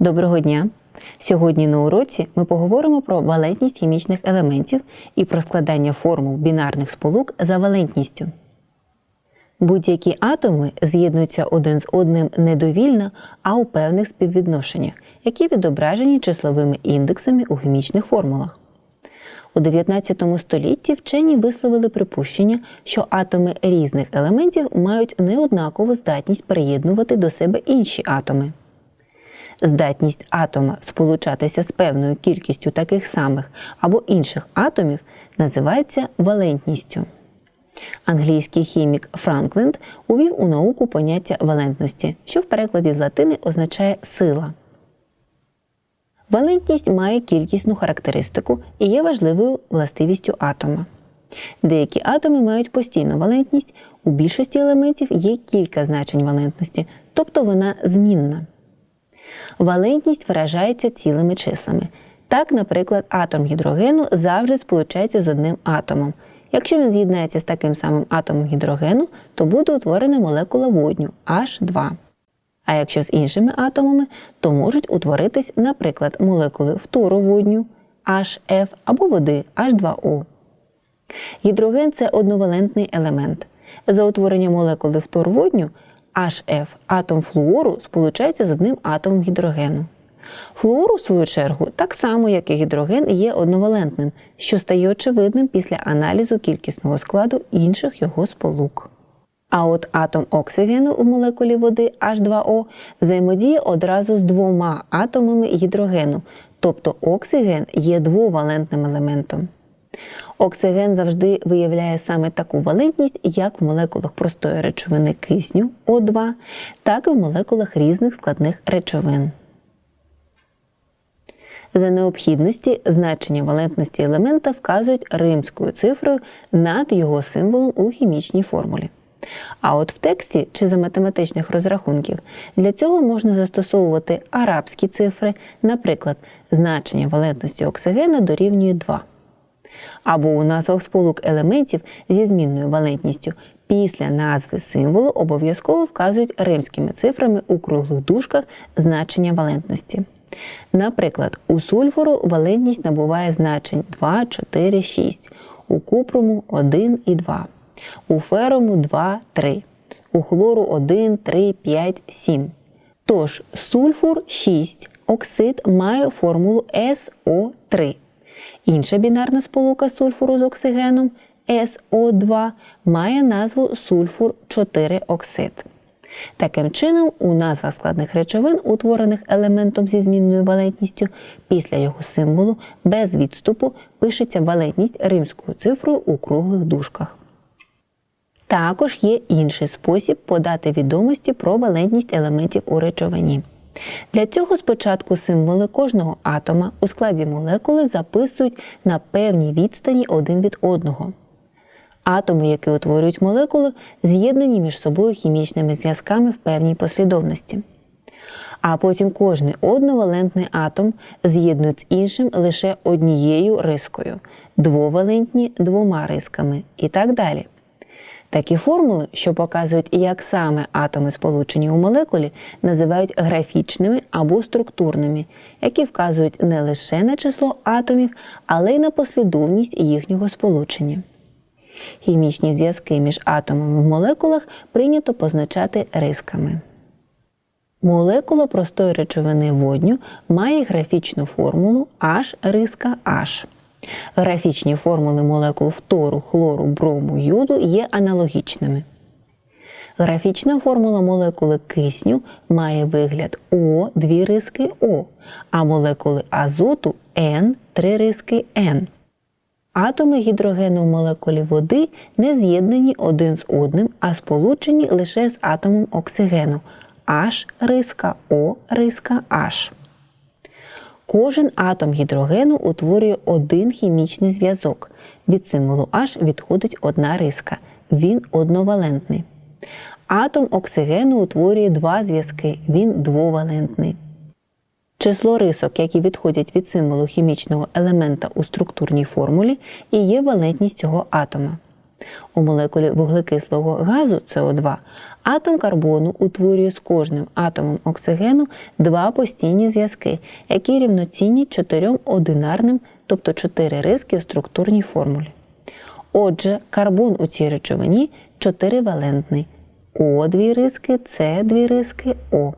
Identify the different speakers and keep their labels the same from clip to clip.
Speaker 1: Доброго дня! Сьогодні на уроці ми поговоримо про валентність хімічних елементів і про складання формул бінарних сполук за валентністю. Будь-які атоми з'єднуються один з одним не довільно, а у певних співвідношеннях, які відображені числовими індексами у хімічних формулах. У 19 столітті вчені висловили припущення, що атоми різних елементів мають неоднакову здатність приєднувати до себе інші атоми. Здатність атома сполучатися з певною кількістю таких самих або інших атомів називається валентністю. Англійський хімік Франкленд увів у науку поняття валентності, що в перекладі з латини означає сила. Валентність має кількісну характеристику і є важливою властивістю атома. Деякі атоми мають постійну валентність, у більшості елементів є кілька значень валентності, тобто вона змінна. Валентність виражається цілими числами. Так, наприклад, атом гідрогену завжди сполучається з одним атомом. Якщо він з'єднається з таким самим атомом гідрогену, то буде утворена молекула водню H2. А якщо з іншими атомами, то можуть утворитись, наприклад, молекули фтору водню HF або води H2O. Гідроген це одновалентний елемент. За утворення молекули фтор водню HF атом флуору сполучається з одним атомом гідрогену. Флуор, у свою чергу, так само, як і гідроген, є одновалентним, що стає очевидним після аналізу кількісного складу інших його сполук. А от атом оксигену у молекулі води H2O взаємодіє одразу з двома атомами гідрогену, тобто оксиген є двовалентним елементом. Оксиген завжди виявляє саме таку валентність, як в молекулах простої речовини кисню О2, так і в молекулах різних складних речовин. За необхідності значення валентності елемента вказують римською цифрою над його символом у хімічній формулі. А от в тексті чи за математичних розрахунків для цього можна застосовувати арабські цифри, наприклад, значення валентності оксигена дорівнює 2. Або у назвах сполук елементів зі змінною валентністю після назви символу обов'язково вказують римськими цифрами у круглих дужках значення валентності. Наприклад, у сульфуру валентність набуває значень 2, 4, 6, у купруму 1 і 2, у ферому 2, 3, у хлору 1, 3, 5, 7. Тож сульфур 6, оксид має формулу СО3. Інша бінарна сполука сульфуру з оксигеном СО2 має назву сульфур 4 оксид. Таким чином, у назвах складних речовин, утворених елементом зі змінною валентністю, після його символу без відступу пишеться валентність римською цифрою у круглих дужках. Також є інший спосіб подати відомості про валентність елементів у речовині. Для цього спочатку символи кожного атома у складі молекули записують на певній відстані один від одного. Атоми, які утворюють молекулу, з'єднані між собою хімічними зв'язками в певній послідовності. А потім кожний одновалентний атом з'єднують з іншим лише однією рискою, двовалентні двома рисками і так далі. Такі формули, що показують, як саме атоми сполучені у молекулі, називають графічними або структурними, які вказують не лише на число атомів, але й на послідовність їхнього сполучення. Хімічні зв'язки між атомами в молекулах прийнято позначати рисками. Молекула простої речовини водню має графічну формулу H риска H. Графічні формули молекул фтору, хлору, брому, йоду є аналогічними. Графічна формула молекули кисню має вигляд О дві риски О, а молекули азоту N три риски N. Атоми гідрогену в молекулі води не з'єднані один з одним, а сполучені лише з атомом оксигену H риска О риска H. Кожен атом гідрогену утворює один хімічний зв'язок. Від символу H відходить одна риска. Він одновалентний. Атом оксигену утворює два зв'язки. Він двовалентний. Число рисок, які відходять від символу хімічного елемента у структурній формулі, і є валентність цього атома. У молекулі вуглекислого газу СО2 атом карбону утворює з кожним атомом оксигену два постійні зв'язки, які рівноцінні чотирьом одинарним, тобто чотири риски у структурній формулі. Отже, карбон у цій речовині чотиривалентний. О дві риски, С дві риски, О.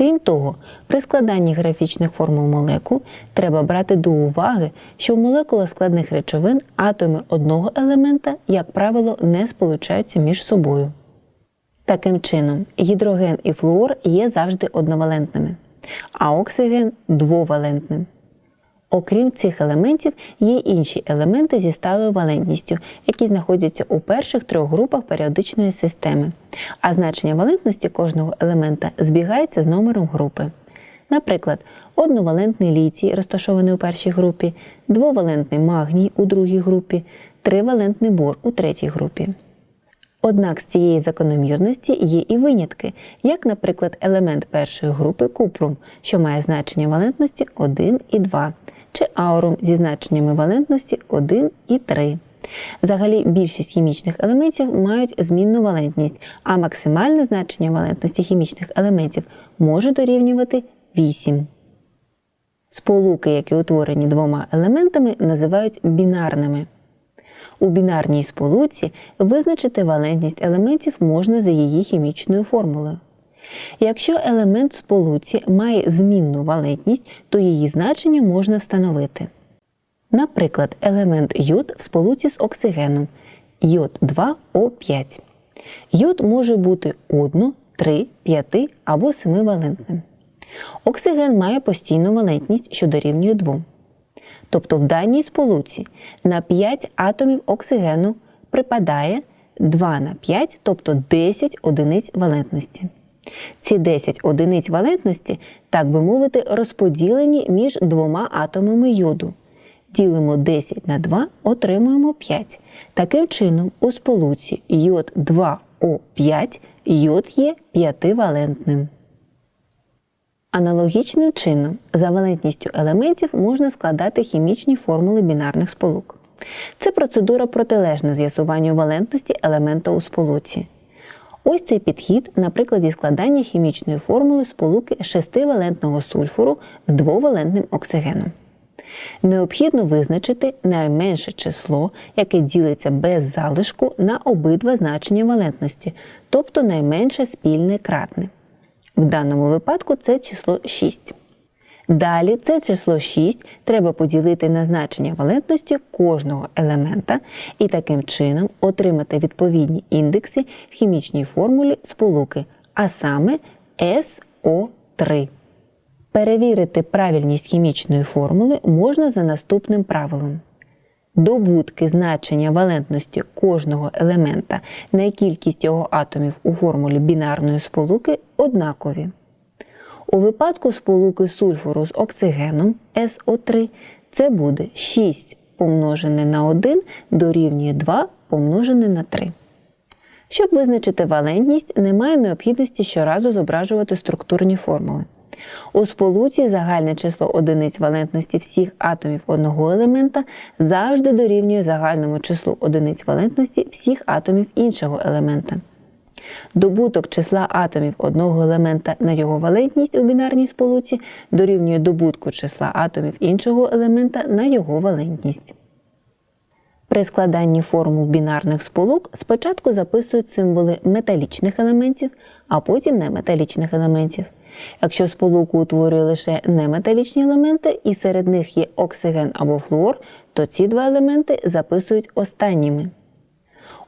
Speaker 1: Крім того, при складанні графічних формул молекул треба брати до уваги, що в молекулах складних речовин атоми одного елемента, як правило, не сполучаються між собою. Таким чином, гідроген і флуор є завжди одновалентними, а оксиген двовалентним. Окрім цих елементів, є інші елементи зі сталою валентністю, які знаходяться у перших трьох групах періодичної системи, а значення валентності кожного елемента збігається з номером групи. Наприклад, одновалентний літій, розташований у першій групі, двовалентний магній у другій групі, тривалентний бор у третій групі. Однак з цієї закономірності є і винятки, як, наприклад, елемент першої групи купрум, що має значення валентності 1 і 2, чи аурум зі значеннями валентності 1 і 3. Взагалі, більшість хімічних елементів мають змінну валентність, а максимальне значення валентності хімічних елементів може дорівнювати 8. Сполуки, які утворені двома елементами, називають бінарними. У бінарній сполуці визначити валентність елементів можна за її хімічною формулою. Якщо елемент сполуці має змінну валентність, то її значення можна встановити. Наприклад, елемент йод в сполуці з оксигеном йод 2О5. Йод може бути 1, 3, 5 або 7 валентним. Оксиген має постійну валентність, що дорівнює 2. Тобто в даній сполуці на 5 атомів оксигену припадає 2 на 5, тобто 10 одиниць валентності. Ці 10 одиниць валентності, так би мовити, розподілені між двома атомами йоду. Ділимо 10 на 2, отримуємо 5. Таким чином, у сполуці йод 2О5 йод є 5-валентним. Аналогічним чином, за валентністю елементів можна складати хімічні формули бінарних сполук. Це процедура протилежна з'ясуванню валентності елемента у сполуці. Ось цей підхід на прикладі складання хімічної формули сполуки шестивалентного сульфуру з двовалентним оксигеном. Необхідно визначити найменше число, яке ділиться без залишку на обидва значення валентності, тобто найменше спільне кратне. В даному випадку це число 6. Далі це число 6 треба поділити на значення валентності кожного елемента і таким чином отримати відповідні індекси в хімічній формулі сполуки, а саме СО3. Перевірити правильність хімічної формули можна за наступним правилом. Добутки значення валентності кожного елемента на кількість його атомів у формулі бінарної сполуки однакові. У випадку сполуки сульфуру з оксигеном СО3 це буде 6 помножене на 1 дорівнює 2 помножене на 3. Щоб визначити валентність, немає необхідності щоразу зображувати структурні формули. У сполуці загальне число одиниць валентності всіх атомів одного елемента завжди дорівнює загальному числу одиниць валентності всіх атомів іншого елемента. Добуток числа атомів одного елемента на його валентність у бінарній сполуці дорівнює добутку числа атомів іншого елемента на його валентність. При складанні формул бінарних сполук спочатку записують символи металічних елементів, а потім неметалічних елементів. Якщо сполуку утворює лише неметалічні елементи, і серед них є оксиген або флуор, то ці два елементи записують останніми.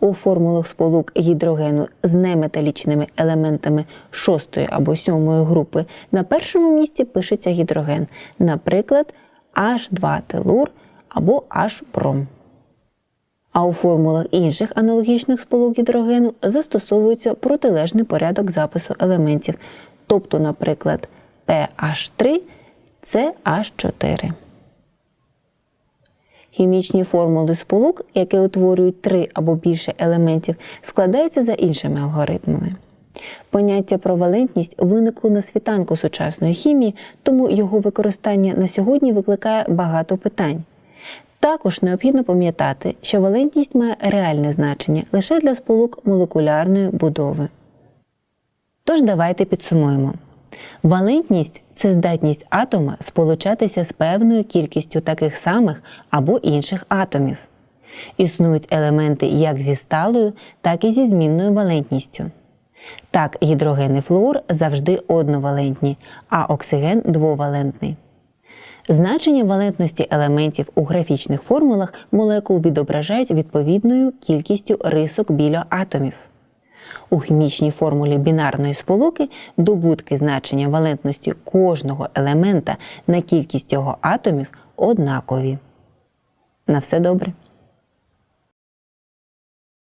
Speaker 1: У формулах сполук гідрогену з неметалічними елементами 6 або 7 групи на першому місці пишеться гідроген, наприклад, H2-телур або H-бром. А у формулах інших аналогічних сполук гідрогену застосовується протилежний порядок запису елементів, тобто, наприклад, PH3 CH4. Хімічні формули сполук, які утворюють три або більше елементів, складаються за іншими алгоритмами. Поняття про валентність виникло на світанку сучасної хімії, тому його використання на сьогодні викликає багато питань. Також необхідно пам'ятати, що валентність має реальне значення лише для сполук молекулярної будови. Тож давайте підсумуємо. Валентність це здатність атома сполучатися з певною кількістю таких самих або інших атомів. Існують елементи як зі сталою, так і зі змінною валентністю. Так, гідроген і флуор завжди одновалентні, а оксиген двовалентний. Значення валентності елементів у графічних формулах молекул відображають відповідною кількістю рисок біля атомів. У хімічній формулі бінарної сполуки добутки значення валентності кожного елемента на кількість його атомів однакові. На все добре.